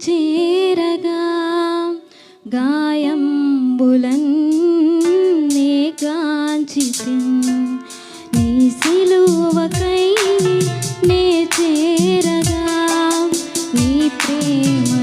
చేరగా గాయంబులన్నే కాంచి నీ నే చేరగా నీ ప్రేమ